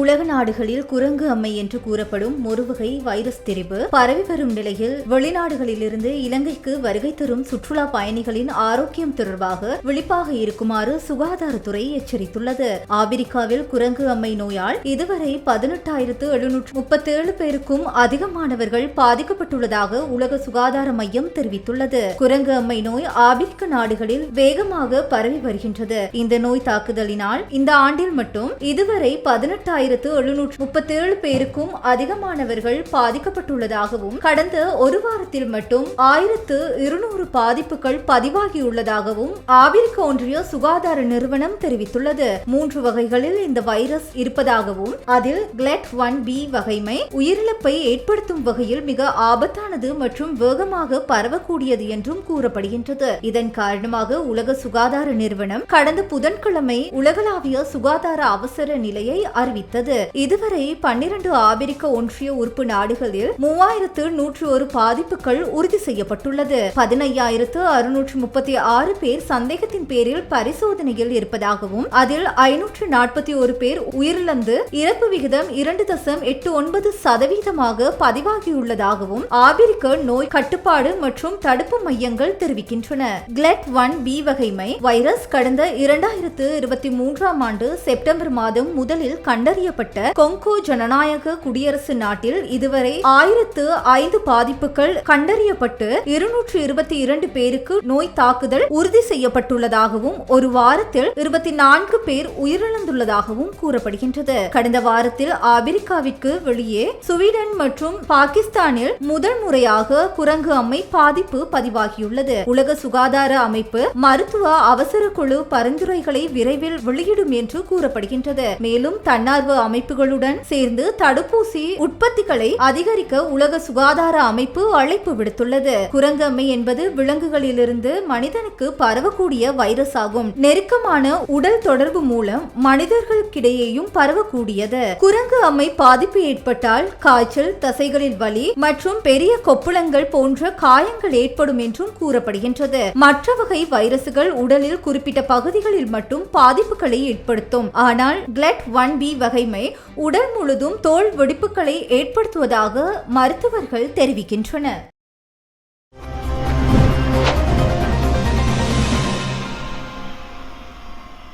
உலக நாடுகளில் குரங்கு அம்மை என்று கூறப்படும் ஒருவகை வைரஸ் தெரிவு பரவி வரும் நிலையில் வெளிநாடுகளிலிருந்து இலங்கைக்கு வருகை தரும் சுற்றுலா பயணிகளின் ஆரோக்கியம் தொடர்பாக விழிப்பாக இருக்குமாறு சுகாதாரத்துறை எச்சரித்துள்ளது. ஆப்பிரிக்காவில் குரங்கு அம்மை நோயால் இதுவரை பதினெட்டாயிரத்து எழுநூற்று முப்பத்தேழு பேருக்கும் அதிகமானவர்கள் பாதிக்கப்பட்டுள்ளதாக உலக சுகாதார மையம் தெரிவித்துள்ளது. குரங்கு அம்மை நோய் ஆப்பிரிக்க நாடுகளில் வேகமாக பரவி வருகின்றது. இந்த நோய் தாக்குதலினால் இந்த ஆண்டில் மட்டும் இதுவரை பதினெட்டாயிரம் பதினெட்டாயிரத்து எழுநூற்று முப்பத்தேழு பேருக்கும் அதிகமானவர்கள் பாதிக்கப்பட்டுள்ளதாகவும் கடந்த ஒரு வாரத்தில் மட்டும் ஆயிரத்து இருநூறு பாதிப்புகள் பதிவாகியுள்ளதாகவும் ஆபிரிக்க ஒன்றிய சுகாதார நிறுவனம் தெரிவித்துள்ளது. மூன்று வகைகளில் இந்த வைரஸ் இருப்பதாகவும் அதில் கிளெட் ஒன் பி வகைமை உயிரிழப்பை ஏற்படுத்தும் வகையில் மிக ஆபத்தானது மற்றும் வேகமாக பரவக்கூடியது என்றும் கூறப்படுகின்றது. இதன் காரணமாக உலக சுகாதார நிறுவனம் கடந்த புதன்கிழமை உலகளாவிய சுகாதார அவசர நிலையை அறிவித்தது இதுவரை பன்னிரண்டு ஆபிரிக்க ஒன்றிய உறுப்பு நாடுகளில் மூவாயிரத்து நூற்று ஒரு பாதிப்புகள் உறுதி செய்யப்பட்டுள்ளது. பதினையாயிரத்து அறுநூற்று முப்பத்தி ஆறு பேர் சந்தேகத்தின் பேரில் பரிசோதனையில் இருப்பதாகவும் அதில் ஐநூற்று நாற்பத்தி ஒரு பேர் உயிரிழந்து இறப்பு விகிதம் இரண்டு தசம் எட்டு ஒன்பது சதவீதமாக பதிவாகியுள்ளதாகவும் ஆபிரிக்க நோய் கட்டுப்பாடு மற்றும் தடுப்பு மையங்கள் தெரிவிக்கின்றன. கிளெட் ஒன் பி வகைமை வைரஸ் கடந்த இரண்டாயிரத்து இருபத்தி மூன்றாம் ஆண்டு செப்டம்பர் மாதம் முதலில் கண்ட கண்டறியப்பட்ட கொங்கோ ஜனநாயக குடியரசு நாட்டில் இதுவரை ஆயிரத்து ஐந்து பாதிப்புகள் கண்டறியப்பட்டு இருநூற்று இருபத்தி இரண்டு பேருக்கு நோய் தாக்குதல் உறுதி செய்யப்பட்டுள்ளதாகவும் ஒரு வாரத்தில் இருபத்தி நான்கு பேர் உயிரிழந்துள்ளதாகவும் கூறப்படுகின்றது. கடந்த வாரத்தில் ஆப்பிரிக்காவிற்கு வெளியே சுவீடன் மற்றும் பாகிஸ்தானில் முதல் முறையாக குரங்கு அம்மை பாதிப்பு பதிவாகியுள்ளது. உலக சுகாதார அமைப்பு மருத்துவ அவசர குழு பரிந்துரைகளை விரைவில் வெளியிடும் என்று கூறப்படுகின்றது. மேலும் தன்னார் தன்னார்வ அமைப்புகளுடன் சேர்ந்து தடுப்பூசி உற்பத்திகளை அதிகரிக்க உலக சுகாதார அமைப்பு அழைப்பு விடுத்துள்ளது. குரங்கம்மை என்பது விலங்குகளிலிருந்து மனிதனுக்கு பரவக்கூடிய வைரஸ் ஆகும். நெருக்கமான உடல் தொடர்பு மூலம் மனிதர்களுக்கிடையேயும் பரவக்கூடியது. குரங்கு அம்மை பாதிப்பு ஏற்பட்டால் காய்ச்சல் தசைகளில் வலி மற்றும் பெரிய கொப்புளங்கள் போன்ற காயங்கள் ஏற்படும் என்றும் கூறப்படுகின்றது. மற்ற வகை வைரசுகள் உடலில் குறிப்பிட்ட பகுதிகளில் மட்டும் பாதிப்புகளை ஏற்படுத்தும். ஆனால் கிளட் ஒன் பி பகைமை உடல் முழுதும் தோல் வெடிப்புகளை ஏற்படுத்துவதாக மருத்துவர்கள் தெரிவிக்கின்றனர்.